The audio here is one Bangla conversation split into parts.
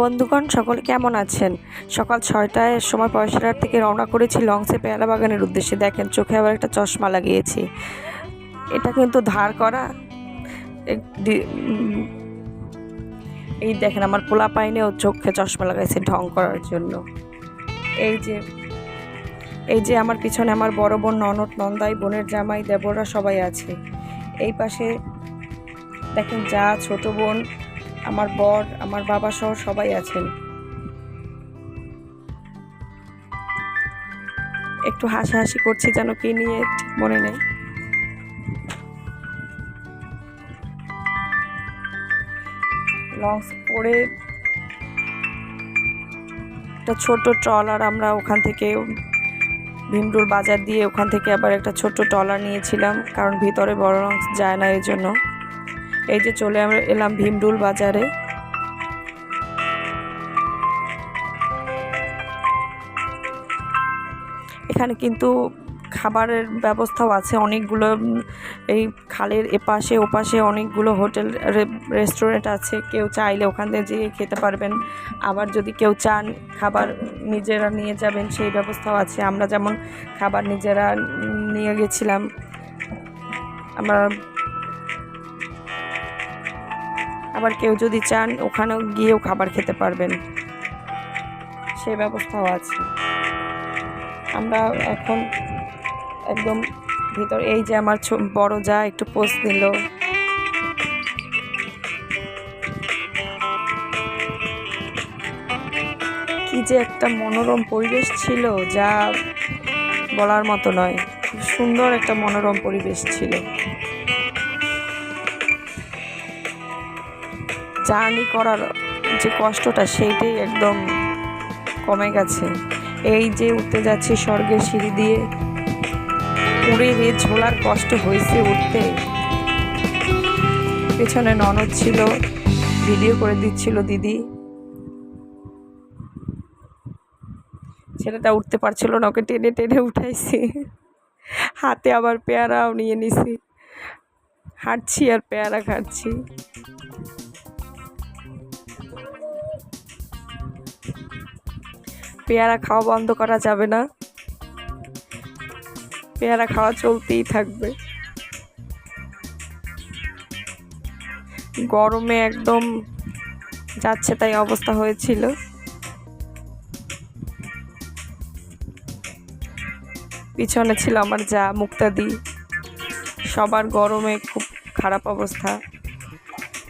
বন্ধুগণ, সকলে কেমন আছেন? সকাল ছয়টায় সময় পয়সাটার থেকে রওনা করেছি লংসে পেয়ারা বাগানের উদ্দেশ্যে। দেখেন, চোখে আবার একটা চশমা লাগিয়েছি। এটা কিন্তু ধার করা। এই দেখেন, আমার পোলা পাইনেও চোখে চশমা লাগাইছে ঢং করার জন্য। এই যে এই যে আমার পিছনে আমার বড় বোন ননদ, নন্দাই, বোনের জামাই দেবরা সবাই আছে। এই পাশে দেখেন, যা ছোট বোন আমার বর, আমার বাবা সহ সবাই আছেন। একটু হাসাহাসি করছি যেন কি নিয়ে ঠিক মনে নেই। লঞ্চ পরে একটা ছোট ট্রলার আমরা ওখান থেকে ভীমরুল বাজার দিয়ে ওখান থেকে আবার একটা ছোট ট্রলার নিয়েছিলাম, কারণ ভিতরে বড় লঞ্চ যায় না এই জন্য এই যে চলে আমরা এলাম ভীমরুল বাজারে। এখানে কিন্তু খাবারের ব্যবস্থাও আছে, অনেকগুলো এই খালের এপাশে ওপাশে অনেকগুলো হোটেল রেস্টুরেন্ট আছে। কেউ চাইলে ওখান থেকে যেয়ে খেতে পারবেন। আবার যদি কেউ চান খাবার নিজেরা নিয়ে যাবেন, সেই ব্যবস্থাও আছে। আমরা যেমন খাবার নিজেরা নিয়ে গেছিলাম, আমরা আবার কেউ যদি চান, ওখানেও গিয়েও খাবার খেতে পারবেন। সেই ব্যবস্থাও আছে। আমরা এখন একদম ভিতর, এই যে আমার বড় যা একটু পোস্ট দিল। কি যে একটা মনোরম পরিবেশ ছিল, যা বলার মতো নয়। সুন্দর একটা মনোরম পরিবেশ ছিল। জার্নি করার যে কষ্টটা সেইটাই একদম কমে গেছে। এই যে উঠতে যাচ্ছি স্বর্গের সিঁড়ি দিয়ে, উড়ে রে ঝোলার কষ্ট হয়েছে উঠতে। পেছনে ননদ ছিল, ভিডিও করে দিচ্ছিল দিদি। ছেলেটা উঠতে পারছিল না, ওকে টেনে টেনে উঠাইছি। হাতে আবার পেয়ারাও নিয়ে নিছি। হাঁটছি আর পেয়ারা খাচ্ছি। পেয়ারা খাওয়া বন্ধ করা যাবে না। পেয়ারা খাওয়া চলতেই থাকবে। গরমে একদম যাচ্ছে তাই অবস্থা হয়েছিল। পিছনে ছিল আমার যা, মুক্তাদি। সবার গরমে খুব খারাপ অবস্থা।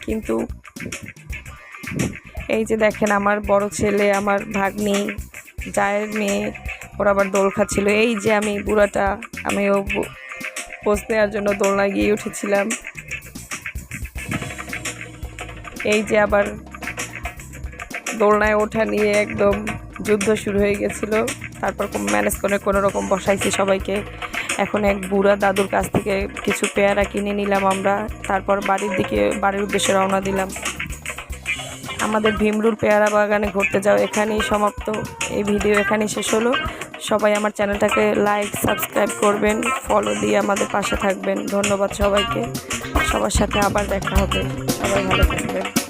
কিন্তু এই যে দেখেন আমার বড় ছেলে, আমার ভাগ্নি জায়ের মেয়ে, ওরা আবার দোল খাচ্ছিল এই যে আমি বুড়াটা, আমিও পোজ দেওয়ার জন্য দোলনা গিয়ে উঠেছিলাম। এই যে আবার দোলনায় ওঠা নিয়ে একদম যুদ্ধ শুরু হয়ে গেছিল। তারপর ম্যানেজ করে কোনো রকম বসাইছি সবাইকে। এখন এক বুড়া দাদুর কাছ থেকে কিছু পেয়ারা কিনে নিলাম আমরা। তারপর বাড়ির দিকে, বাড়ির উদ্দেশ্যে রওনা দিলাম। আমাদের ভীমরুল পেয়ারা বাগানে ঘুরতে যাও। এখানেই সমাপ্ত। এই ভিডিও এখানেই শেষ হলো। সবাই আমার চ্যানেলটাকে লাইক, সাবস্ক্রাইব করবেন, ফলো দিয়ে আমাদের পাশে থাকবেন। ধন্যবাদ সবাইকে। সবার সাথে আবার দেখা হবে। সবাই ভালো থাকবেন।